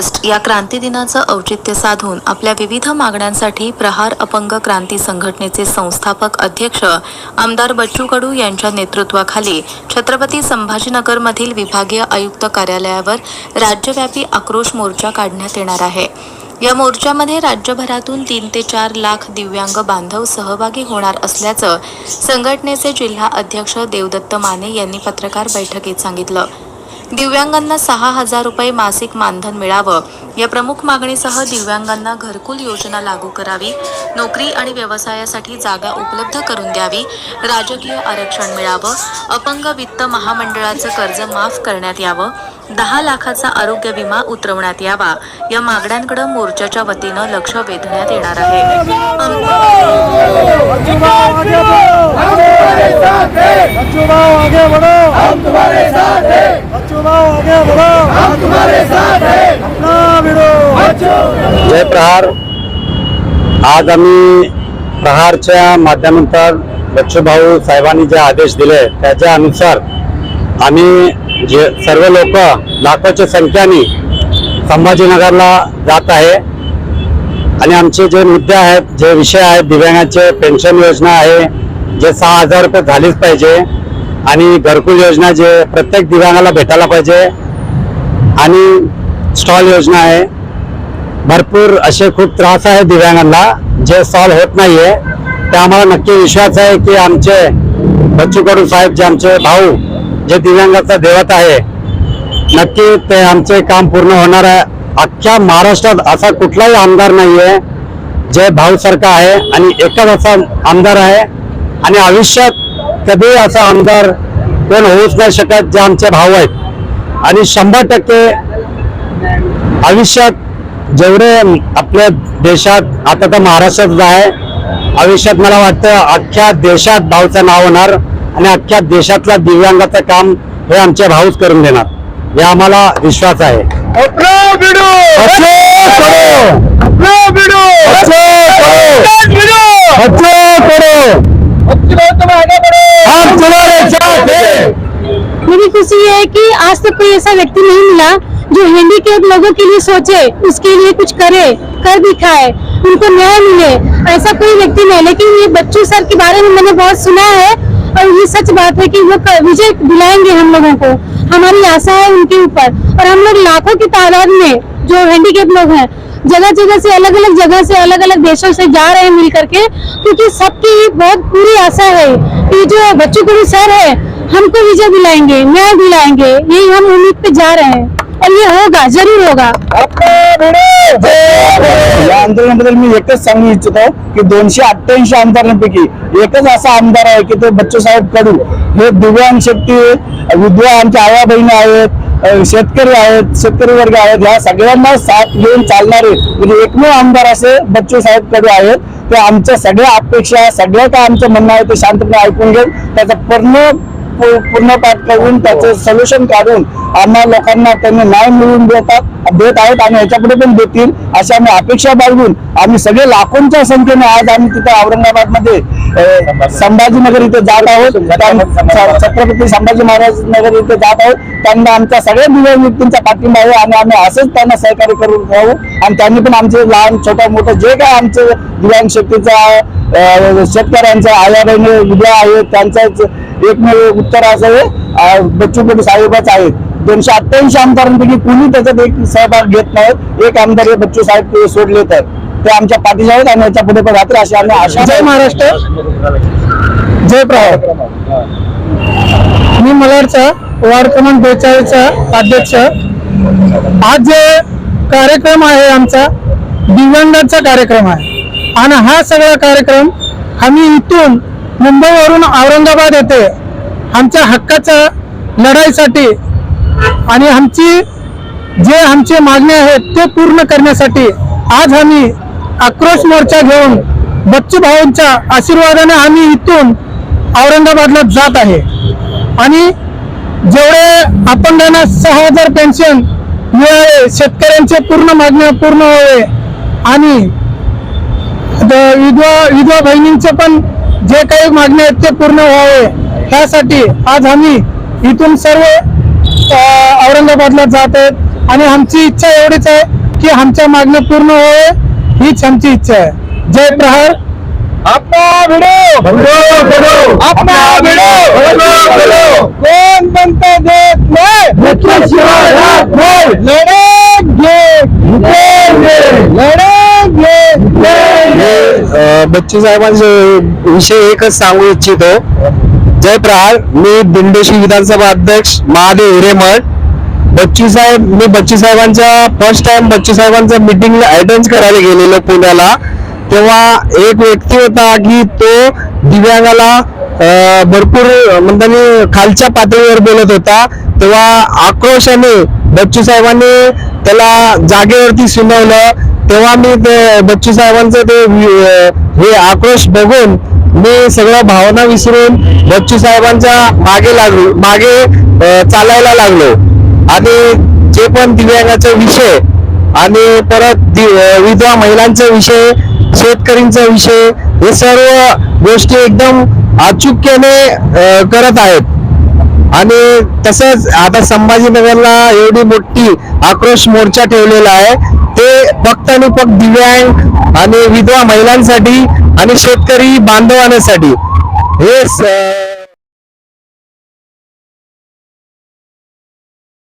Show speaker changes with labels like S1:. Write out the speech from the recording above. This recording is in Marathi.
S1: ट्रस्ट या क्रांती दिनाचं औचित्य साधून आपल्या विविध मागण्यांसाठी प्रहार अपंग क्रांती संघटनेचे संस्थापक अध्यक्ष आमदार बच्चू कडू यांच्या नेतृत्वाखाली छत्रपती संभाजीनगरमधील विभागीय आयुक्त कार्यालयावर राज्यव्यापी आक्रोश मोर्चा काढण्यात येणार आहे. या मोर्चामध्ये राज्यभरातून तीन ते चार लाख दिव्यांग बांधव सहभागी होणार असल्याचं संघटनेचे जिल्हा अध्यक्ष देवदत्त माने यांनी पत्रकार बैठकीत सांगितलं. दिव्यांगांना सहा हजार रुपये मासिक मानधन मिळावं. या प्रमुख मागणीसह दिव्यांगांना घरकुल योजना लागू करावी नोकरी आणि व्यवसायासाठी जागा उपलब्ध करून द्यावी राजकीय आरक्षण मिळावं अपंग वित्त महामंडळाचं कर्ज माफ करण्यात यावं दहा लाखाचा आरोग्य विमा उतरवण्यात यावा. या मागण्यांकडे मोर्चाच्या वतीनं लक्ष वेधण्यात येणार आहे.
S2: जय प्रहार. आज आम्ही प्रहारच्या माध्यमांतर बच्चूभाऊ साहेबांनी जे आदेश दिले त्याच्या अनुसार आम्ही जे सर्व लोक लाखोच्या संख्येने संभाजीनगरला जात आहे. आणि आमचे जे मुद्दे आहेत जे विषय आहेत दिव्यांगाचे पेन्शन योजना आहे जे सहा हजार रुपये झालीच पाहिजे. आणि घरकुल योजना जे प्रत्येक दिव्यांगाला भेटायला पाहिजे. आणि स्टॉल योजना आहे. भरपूर असे खूप त्रास आहे दिव्यांगांना जे सॉल्व होत नाहीये. ते आम्हाला नक्की विश्वास आहे की आमचे बच्चू कडू साहेब जे आमचे भाऊ जे दिव्यांगाचा देवत आहे नक्की ते आमचे काम पूर्ण होणार आहे. अख्ख्या महाराष्ट्रात असा कुठलाही आमदार नाहीये जे भाऊसारखा आहे आणि एकच असा आमदार आहे. आणि आयुष्यात कधी असा आमदार कोण होऊच नाही शकत जे आमचे भाऊ आहेत. आणि शंभर टक्के आयुष्यात जेवढे आपल्या देशात आता तर महाराष्ट्रात आहे. आयुष्यात मला वाटतं अख्ख्या देशात भाऊचं नाव होणार. आणि अख्ख्या देशातल्या दिव्यांगाचं काम हे आमचे भाऊच करून देणार. हे आम्हाला विश्वास आहे. करो! करो! करो! हैं।
S3: मेरी खुशी ये है कि आज तक कोई ऐसा व्यक्ति नहीं मिला जो हैंडीकेप लोगों के लिए सोचे उसके लिए कुछ करे कर दिखाए उनको न्याय मिले। ऐसा कोई व्यक्ति नहीं लेकिन ये बच्चू सर के बारे में मैंने बहुत सुना है। और ये सच बात है कि वो विजय दिलाएँगे हम लोगों को। हमारी आशा है उनके ऊपर। और हम लोग लाखों की तादाद में जो हैंडीकेप लोग हैं जगह जगह से अलग अलग जगह से अलग अलग देशों से जा रहे हैं मिल करके क्योंकि सबकी बहुत पूरी आशा है कि जो बच्चू गुरु सर है, हमको विजय दिलाएँगे, न्याय दिलाएँगे, यही हम उम्मीद पे जा रहे हैं। पण हे होगा जरूर होगा.
S4: या आंदोलनाबद्दल मी एकच सांगू इच्छितो की दोनशे अठ्ठ्याऐंशी आमदारांपैकी एकच असा आमदार आहे की तो बच्चू साहेब कडू. हे दिव्यांग शक्ती विधवा आमच्या आया बहिणी आहेत शेतकरी आहेत शेतकरी वर्ग आहेत ह्या सगळ्यांना साथ घेऊन चालणारे म्हणजे एकमेव आमदार असे बच्चू साहेब कडू आहेत. ते आमच्या सगळ्या अपेक्षा सगळ्या काय आमचं म्हणणं आहे ते शांतपणे ऐकून घेऊन त्याचा पूर्ण पूर्ण पाठ करून त्याचं सोल्युशन काढून आम्हा लोकांना त्यांनी न्याय मिळवून देतात देत आहेत आणि याच्यापुढे पण देतील अशा आम्ही अपेक्षा बाळगून आम्ही सगळे लाखोंच्या संख्येने आज आम्ही तिथे औरंगाबादमध्ये संभाजीनगर. इथे जात आहोत. छत्रपती संभाजी महाराज नगर इथे जात आहोत. त्यांना आमच्या सगळ्या दिव्यांग व्यक्तींचा पाठिंबा आहे आणि आम्ही असंच त्यांना सहकार्य करून राहू. आणि त्यांनी पण आमचे लहान छोटं मोठं जे काय आमचे दिव्यांग शक्तीचा शेतकऱ्यांचा आया बहिणी विद्या आहेत त्यांचाच एकमेव उत्तर असं अं, बच्चू कडू साहेबच आहेत. दोनशे अठ्ठ्याऐंशी आमदारांपैकी कुणी त्याच्यात एक सहभाग घेत नाहीत एक आमदार हे बच्चू साहेब ते सोडले तर. ते आमच्या पाठीशी आहेत आणि याच्यापुढे पण राहतील अशी आम्ही आशा
S5: जय महाराष्ट्र. जय प्रहार मी मलाडचा वार्ड क्रमांक बेचाळीसचा अध्यक्ष. आज जे कार्यक्रम आहे आमचा दिव्यांगाचा कार्यक्रम आहे. आणि हा सगळा कार्यक्रम आम्ही इथून मुंबईवरून औरंगाबाद येथे आमच्या हक्काच्या लढाईसाठी आणि आमची जे आमचे मागणे आहेत ते पूर्ण करण्यासाठी आज आम्ही आक्रोश मोर्चा घेऊन बच्चू भाऊंच्या आशीर्वादाने आम्ही इथून औरंगाबादला जात आहे. आणि जेवढे अपंगांना सहा हजार पेन्शन मिळावे शेतकऱ्यांचे पूर्ण मागण्या पूर्ण व्हावे आणि विधवा विधवा बहिणींचे पण जे काही मागणे आहेत ते पूर्ण व्हावे. ह्यासाठी आज आम्ही इथून सर्व औरंगाबादला जात आहेत. आणि आमची इच्छा एवढीच आहे की आमच्या मागण्या पूर्ण होवे हीच आमची इच्छा आहे. जय प्रहार.
S6: अपना भिडो! अपना भिडो! कोण बनता
S7: बच्चू साहेबांचे विषय एकच सांगू इच्छितो. जय प्रहार मी दिंडोशी विधानसभा अध्यक्ष महादेव हिरेमठ. बच्चू साहेब मी बच्चू साहेबांच्या फर्स्ट टाइम बच्चू साहेबांच्या मिटिंगला अटेंड करायला गेलेलो पुण्याला. तेव्हा एक व्यक्ती होता की तो दिव्यांगाला भरपूर म्हणजे खालच्या पातळीवर बोलत होता. तेव्हा आक्रोशाने बच्चू साहेबांनी त्याला जागेवरती सुनावलं. तेव्हा मी ते बच्चू साहेबांचं ते हे आक्रोश बघून मी सगळ्या भावना विसरून बच्चू साहेबांच्या मागे लागलो मागे चालायला लागलो. आणि जे पण दिव्यांगाचे विषय आणि परत दि- विधवा महिलांचा विषय शेतकरींचा विषय हे सर्व गोष्टी एकदम अचुक्याने करत आहेत. आणि तसंच आता संभाजीनगरला एवढी मोठी आक्रोश मोर्चा ठेवलेला आहे. ते फक्त आणि फक्त दिव्यांग आणि विधवा महिलांसाठी आणि शेतकरी बांधवांसाठी. हे